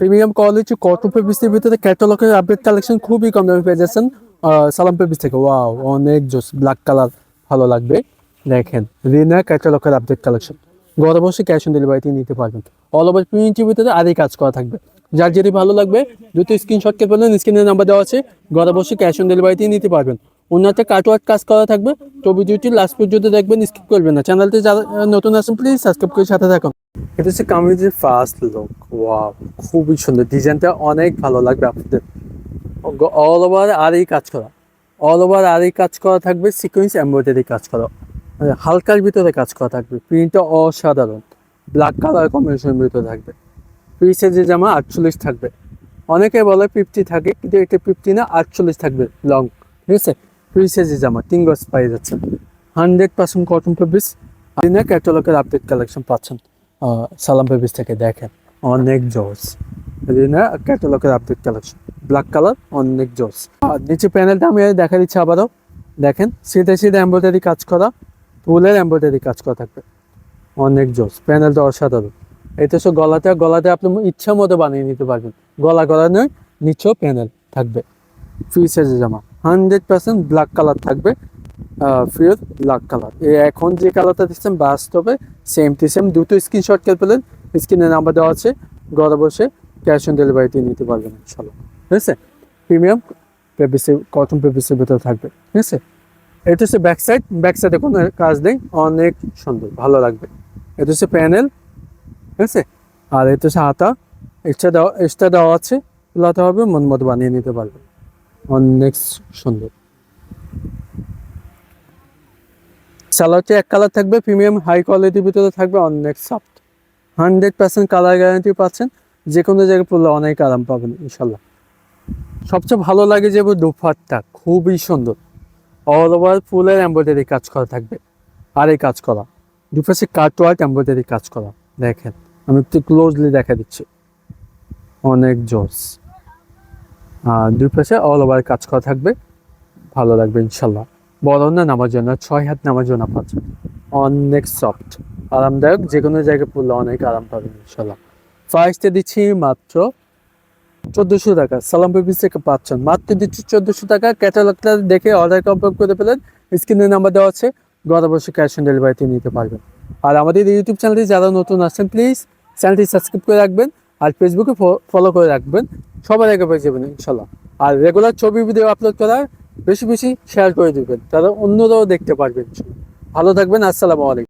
Premium quality cotton পেপিসের ভিতরে ক্যাটালগের update collection খুবই কম দামে পেয়ে যাচ্ছেন। সালাম পেপিস থেকে। ওয়াও অনেক জোস ব্ল্যাক কালার ভালো লাগবে। দেখেন রিনা ক্যাটালগের আপডেট কালেকশন ঘরে বসে ক্যাশ অন ডেলিভারিতে নিতে পারবেন। অল ওভার প্রিন্টের ভিতরে আরই কাজ করা থাকবে। যার যেটি ভালো লাগবে দুটো স্ক্রিনশট কে পেলেন স্ক্রিনের নাম্বার দেওয়া আছে। ঘরে বসে ক্যাশ অন ডেলিভারিতে নিতে পারবেন। ওনাতে কাটওয়ার্ক কাজ করা থাকবে। তো ভিডিওটি লাস্ট পর্যন্ত দেখবেন স্কিপ করবেন না। চ্যানেলটি যারা নতুন আছেন প্লিজ সাবস্ক্রাইব করে সাথে থাকুন। এটা হচ্ছে কামিজের ফার্স্ট লুক ওয়াও খুবই সুন্দর ডিজাইনটা অনেক ভালো লাগবে আপনাদের। অল ওভার আর এই কাজ করা অল ওভার আর এই কাজ করা থাকবে সিকোয়েন্স এমব্রয়ডারি কাজ করা মানে হালকার ভিতরে কাজ করা থাকবে প্রিন্টটা অসাধারণ ব্ল্যাক কালার কম্বিনেশনের ভিতরে থাকবে ফ্রি সাইজের জামা আটচল্লিশ থাকবে, অনেকে বলে ফিফটি থাকে, কিন্তু এটা ফিফটি না, আটচল্লিশ থাকবে লং ঠিক আছে? ফ্রি সাইজের জামা তিন গজ পাই যাচ্ছে হান্ড্রেড পার্সেন্ট কটন ফেব্রিক্স আপনি না ক্যাটালগের আপডেট কালেকশন পাচ্ছেন। সালাম পেপিস থেকে দেখেন। অনেক জোস। ক্যাটালগের আপডেট কালেকশন ব্ল্যাক কালার অনেক জোস। আর নিচে প্যানেলটা আমি দেখা দিচ্ছি আবারও। দেখেন সিধে সিধে এমব্রয়ডারি কাজ করা, ফুলের এমব্রয়ডারি কাজ করা থাকবে। অনেক জোস। প্যানেলটা অসাধারণ। এটা সব গলাতে গলাতে আপনি ইচ্ছা মতো বানিয়ে নিতে পারবেন। গলা গলা নয়, নিচেও প্যানেল থাকবে। সাইজের জামা। হান্ড্রেড পার্সেন্ট ব্ল্যাক কালার থাকবে। Pure black colour. এখন যে কালারটা দিচ্ছেন বাস্তবে সেম টু সেম দুটো স্ক্রিনশট কে পেলেন স্ক্রিনে নাম্বার দেওয়া আছে, ঘরে বসে ক্যাশ অন ডেলিভারিতে নিতে পারবেন ইনশাল্লাহ। ঠিক আছে? প্রিমিয়াম পেপিসে কটন পেপিসের ভেতরে থাকবে। ঠিক আছে? এটা হচ্ছে ব্যাক সাইড ব্যাক সাইডে কোনো কাজ নেই, অনেক সুন্দর, ভালো লাগবে। এটা হচ্ছে প্যানেল ঠিক আছে? আর এটা হচ্ছে হাতা এক্সট্রা দেওয়া এক্সট্রা দেওয়া আছে, লাতে হবে মন মতো বানিয়ে নিতে পারবে অনেক সুন্দর। সালোয়ারটি এক কালার থাকবে প্রিমিয়াম হাই কোয়ালিটির ভিতরে থাকবে অনেক soft hundred percent colour guarantee পাচ্ছেন যে কোনো জায়গায় পড়লে অনেক আরাম পাবেন ইনশাল্লাহ সবচেয়ে ভালো লাগে যে দুফারটা খুবই সুন্দর। অল ওভার ফুলের এমব্রয়ডারি কাজ করা থাকবে। আর এই কাজ করা, দুপাশে কাটওয়ার্ক এমব্রয়ডারি কাজ করা, দেখেন, আমি একটু ক্লোজলি দেখা দিচ্ছি। অনেক জোস আর দুই পাশে অল ওভার কাজ করা থাকবে, ভালো লাগবে ইনশাল্লাহ না নামার জন্য, ছয় হাত নামার জন্য পাচ্ছেন অনেক সফট আরামদায়ক যে কোনো জায়গায় পড়লে অনেক আরাম পাবেন ইনশাল্লাহ প্রাইসটা দিচ্ছি মাত্র চোদ্দোশো টাকা, সালাম পেপিস থেকে পাচ্ছেন মাত্র দিচ্ছি চোদ্দোশো টাকা, ক্যাটালগটা দেখে অর্ডার কনফার্ম করে ফেলেন। স্ক্রিনের নাম্বার দেওয়া আছে ঘরে বসে ক্যাশ অন ডেলিভারিতে নিতে পারবেন। আর আমাদের ইউটিউব চ্যানেলটি যারা নতুন আছেন প্লিজ চ্যানেলটি সাবস্ক্রাইব করে রাখবেন আর ফেসবুকে ফলো করে রাখবেন। সবার আগে পেয়ে যাবেন ইনশাল্লাহ আর রেগুলার ছবি ভিডিও আপলোড করার বেশি বেশি শেয়ার করে দেবেন। তারা অন্যরাও দেখতে পারবেন। ভালো থাকবেন আসসালামু আলাইকুম।